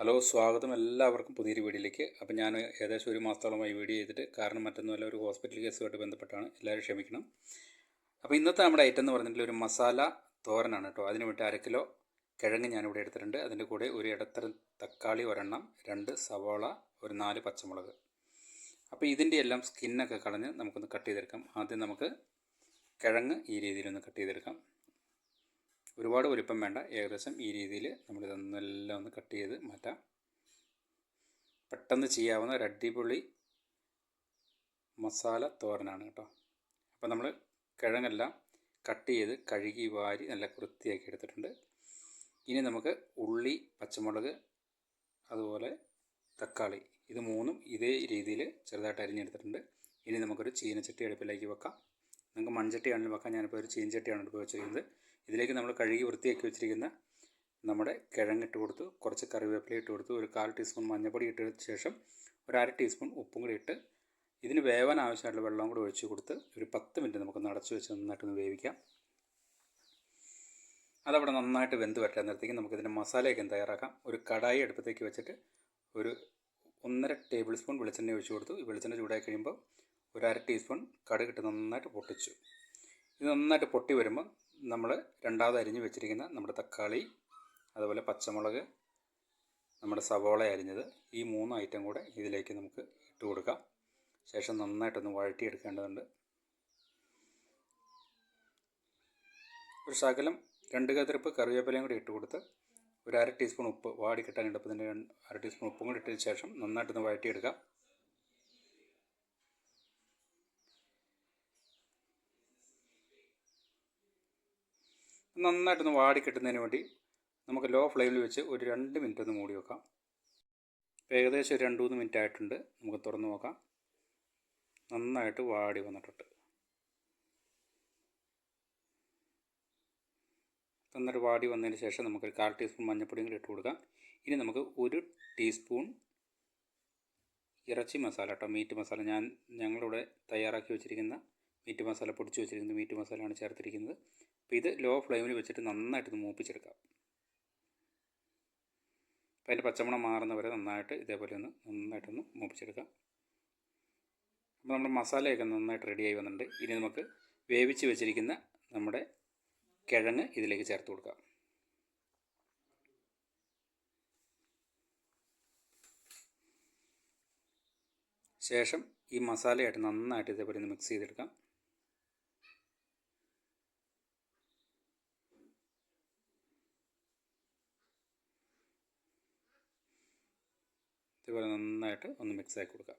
Hello സ്വാഗതം എല്ലാവർക്കും പുതിയൊരു വീഡിയോയിലേക്ക്. അപ്പോൾ ഞാൻ ഏകദേശം ഒരു മാസത്തോളമായി വീഡിയോ ചെയ്തിട്ട് കാരണം മറ്റൊന്നുമല്ല ഒരു ഹോസ്പിറ്റൽ കേസുമായിട്ട് ബന്ധപ്പെട്ടാണ്. എല്ലാവരും ക്ഷമിക്കണം. അപ്പോൾ ഇന്നത്തെ നമ്മുടെ ഐറ്റം എന്ന് പറഞ്ഞിട്ടുള്ള ഒരു മസാല തോരനാണ് കേട്ടോ. അതിന് വേണ്ടി അര കിലോ കിഴങ്ങ് ഞാനിവിടെ എടുത്തിട്ടുണ്ട്. അതിന്റെ കൂടെ ഒരു ഇടത്തരം തക്കാളി ഒരെണ്ണം രണ്ട് സവാള ഒരു നാല് പച്ചമുളക്. അപ്പോൾ ഇതിന്റെ എല്ലാം സ്കിന്നൊക്കെ കളഞ്ഞ് നമുക്കൊന്ന് കട്ട് ചെയ്തെടുക്കാം. ആദ്യം നമുക്ക് കിഴങ്ങ് ഈ രീതിയിലൊന്ന് കട്ട് ചെയ്തെടുക്കാം. ഒരുപാട് വലിപ്പം വേണ്ട. ഏകദേശം ഈ രീതിയിൽ നമ്മളിതെന്നെല്ലാം ഒന്ന് കട്ട് ചെയ്ത് മാറ്റാം. പെട്ടെന്ന് ചെയ്യാവുന്ന ഒരു മസാല തോരനാണ് കേട്ടോ. അപ്പോൾ നമ്മൾ കിഴങ്ങെല്ലാം കട്ട് ചെയ്ത് കഴുകി വാരി നല്ല വൃത്തിയാക്കി എടുത്തിട്ടുണ്ട്. ഇനി നമുക്ക് ഉള്ളി പച്ചമുളക് അതുപോലെ തക്കാളി ഇത് മൂന്നും ഇതേ രീതിയിൽ ചെറുതായിട്ട് അരിഞ്ഞെടുത്തിട്ടുണ്ട്. ഇനി നമുക്കൊരു ചീനച്ചട്ടി അടുപ്പിലേക്ക് വെക്കാം. നമുക്ക് മൺചട്ടിയാണെങ്കിലും വെക്കാം. ഞാനിപ്പോൾ ഒരു ചീനച്ചട്ടിയാണ് അടുപ്പ് വെച്ചിരിക്കുന്നത്. ഇതിലേക്ക് നമ്മൾ കഴുകി വൃത്തിയാക്കി വെച്ചിരിക്കുന്ന നമ്മുടെ കിഴങ്ങിട്ട് കൊടുത്തു കുറച്ച് കറിവേപ്പില ഇട്ട് കൊടുത്തു ഒരു കാൽ ടീസ്പൂൺ മഞ്ഞൾപ്പൊടി ഇട്ട ശേഷം ഒരു അര ടീസ്പൂൺ ഉപ്പും കൂടി ഇട്ട് ഇതിന് വേവാൻ ആവശ്യമായിട്ടുള്ള വെള്ളം കൂടി ഒഴിച്ച് കൊടുത്ത് ഒരു പത്ത് മിനിറ്റ് നമുക്ക് നടച്ചു വെച്ച് നന്നായിട്ടൊന്ന് വേവിക്കാം. അതവിടെ നന്നായിട്ട് വെന്ത് വരട്ടെ നേരത്തേക്ക് നമുക്കിതിന്റെ മസാലയൊക്കെ തയ്യാറാക്കാം. ഒരു കടായി അടുപ്പത്തേക്ക് വെച്ചിട്ട് ഒരു ഒന്നര ടേബിൾ സ്പൂൺ വെളിച്ചെണ്ണ ഒഴിച്ച് കൊടുത്തു. ഈ വെളിച്ചെണ്ണ ചൂടായി കഴിയുമ്പോൾ ഒരു അര ടീസ്പൂൺ കടുകിട്ട് നന്നായിട്ട് പൊട്ടിച്ചു. ഇത് നന്നായിട്ട് പൊട്ടി വരുമ്പോൾ നമ്മൾ രണ്ടാമത് അരിഞ്ഞ് വെച്ചിരിക്കുന്ന നമ്മുടെ തക്കാളി അതുപോലെ പച്ചമുളക് നമ്മുടെ സവോള അരിഞ്ഞത് ഈ മൂന്ന് ഐറ്റം കൂടെ ഇതിലേക്ക് നമുക്ക് ഇട്ട് കൊടുക്കാം. ശേഷം നന്നായിട്ടൊന്ന് വഴറ്റിയെടുക്കേണ്ടതുണ്ട്. ഒരു ശകലം രണ്ട് കതിർപ്പ് കറിവേപ്പിലയും കൂടി ഇട്ട് കൊടുത്ത് ഒരു അര ടീസ്പൂൺ ഉപ്പ് വാടി കിട്ടാനുണ്ട് അപ്പോൾ അര ടീസ്പൂൺ ഉപ്പും കൂടി ഇട്ടതിന് ശേഷം നന്നായിട്ടൊന്ന് വഴറ്റിയെടുക്കാം. നന്നായിട്ടൊന്ന് വാടി കിട്ടുന്നതിന് വേണ്ടി നമുക്ക് ലോ ഫ്ലെയിമിൽ വെച്ച് ഒരു രണ്ട് മിനിറ്റ് ഒന്ന് മൂടി വെക്കാം. ഏകദേശം ഒരു രണ്ട് മൂന്ന് മിനിറ്റ് ആയിട്ടുണ്ട്. നമുക്ക് തുറന്ന് നോക്കാം. നന്നായിട്ട് വാടി വന്നിട്ടുണ്ട്. നന്നായിട്ട് വാടി വന്നതിന് ശേഷം നമുക്കൊരു കാൽ ടീസ്പൂൺ മഞ്ഞൾപ്പൊടിയും കൂടി ഇട്ട് കൊടുക്കാം. ഇനി നമുക്ക് ഒരു ടീസ്പൂൺ ഇറച്ചി മസാല കേട്ടോ മീറ്റ് മസാല. ഞാൻ ഞങ്ങളിവിടെ തയ്യാറാക്കി വെച്ചിരിക്കുന്ന മീറ്റ് മസാല പൊടിച്ച് വെച്ചിരിക്കുന്നത് മീറ്റ് മസാലയാണ് ചേർത്തിരിക്കുന്നത്. അപ്പോൾ ഇത് ലോ ഫ്ലെയിമിൽ വെച്ചിട്ട് നന്നായിട്ട് ഇത് മൂപ്പിച്ചെടുക്കാം. അപ്പോൾ അതിന്റെ പച്ചമണം മാറുന്ന വരെ നന്നായിട്ട് ഇതേപോലെ ഒന്ന് നന്നായിട്ടൊന്ന് മൂപ്പിച്ചെടുക്കാം. അപ്പോൾ നമ്മുടെ മസാലയൊക്കെ നന്നായിട്ട് റെഡിയായി വന്നിട്ടുണ്ട്. ഇനി നമുക്ക് വേവിച്ച് വെച്ചിരിക്കുന്ന നമ്മുടെ കിഴങ്ങ് ഇതിലേക്ക് ചേർത്ത് കൊടുക്കാം. ശേഷം ഈ മസാലയായിട്ട് നന്നായിട്ട് ഇതേപോലെ ഒന്ന് മിക്സ് ചെയ്തെടുക്കാം. ഇതുപോലെ നന്നായിട്ട് ഒന്ന് മിക്സ് ആക്കി കൊടുക്കാം.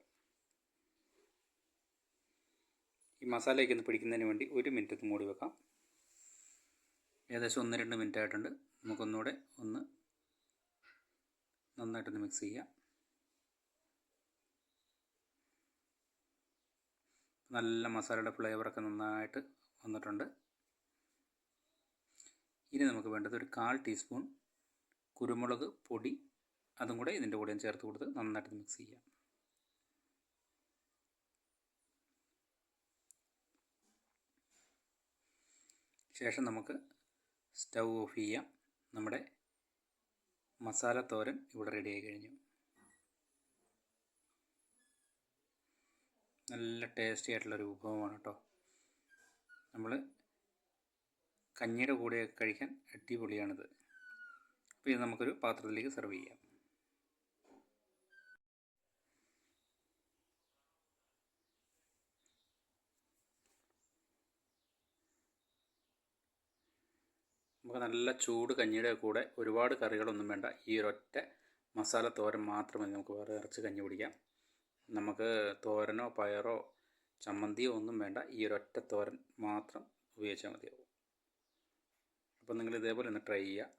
ഈ മസാലയൊക്കെ ഒന്ന് പിടിക്കുന്നതിന് വേണ്ടി ഒരു മിനിറ്റ് ഒന്ന് മൂടി വെക്കാം. ഏകദേശം ഒന്ന് രണ്ട് മിനിറ്റ് ആയിട്ടുണ്ട്. നമുക്കൊന്നുകൂടെ ഒന്ന് നന്നായിട്ടൊന്ന് മിക്സ് ചെയ്യാം. നല്ല മസാലയുടെ ഫ്ലേവറൊക്കെ നന്നായിട്ട് വന്നിട്ടുണ്ട്. ഇനി നമുക്ക് വേണ്ടത് ഒരു കാൽ ടീസ്പൂൺ കുരുമുളക് പൊടി അതും കൂടെ ഇതിന്റെ കൂടെ ചേർത്ത് കൊടുത്ത് നന്നായിട്ട് മിക്സ് ചെയ്യാം. ശേഷം നമുക്ക് സ്റ്റൗ ഓഫ് ചെയ്യാം. നമ്മുടെ മസാല തോരൻ ഇവിടെ റെഡി ആയി കഴിഞ്ഞു. നല്ല ടേസ്റ്റി ആയിട്ടുള്ളൊരു വിഭവമാണ് കേട്ടോ. നമ്മൾ കഞ്ഞിയുടെ കൂടെയൊക്കെ കഴിക്കാൻ അടിപൊളിയാണിത്. അപ്പോൾ ഇത് നമുക്കൊരു പാത്രത്തിലേക്ക് സെർവ് ചെയ്യാം. നമുക്ക് നല്ല ചൂട് കഞ്ഞിയുടെ കൂടെ ഒരുപാട് കറികളൊന്നും വേണ്ട. ഈ ഒരൊറ്റ മസാല തോരൻ മാത്രം മതി നമുക്ക് വേറെ ഇറച്ചി കഞ്ഞി കുടിക്കാം. നമുക്ക് തോരനോ പയറോ ചമ്മന്തിയോ ഒന്നും വേണ്ട. ഈ ഒരൊറ്റ തോരൻ മാത്രം ഉപയോഗിച്ചാൽ മതിയാവും. അപ്പോൾ നിങ്ങൾ ഇതേപോലെ ഒന്ന് ട്രൈ ചെയ്യുക.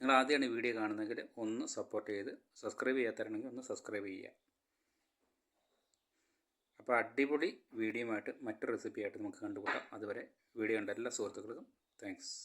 നിങ്ങൾ ആദ്യമാണ് ഈ വീഡിയോ കാണുന്നതെങ്കിൽ ഒന്ന് സപ്പോർട്ട് ചെയ്ത് സബ്സ്ക്രൈബ് ചെയ്യാത്തവരാണെങ്കിൽ ഒന്ന് സബ്സ്ക്രൈബ് ചെയ്യുക. അപ്പോൾ അടിപൊളി വീഡിയോ ആയിട്ട് മറ്റൊരു റെസിപ്പിയായിട്ട് നമുക്ക് കണ്ടുപിടാം അതുവരെ വീഡിയോ കണ്ട എല്ലാ സുഹൃത്തുക്കൾക്കും താങ്ക്സ്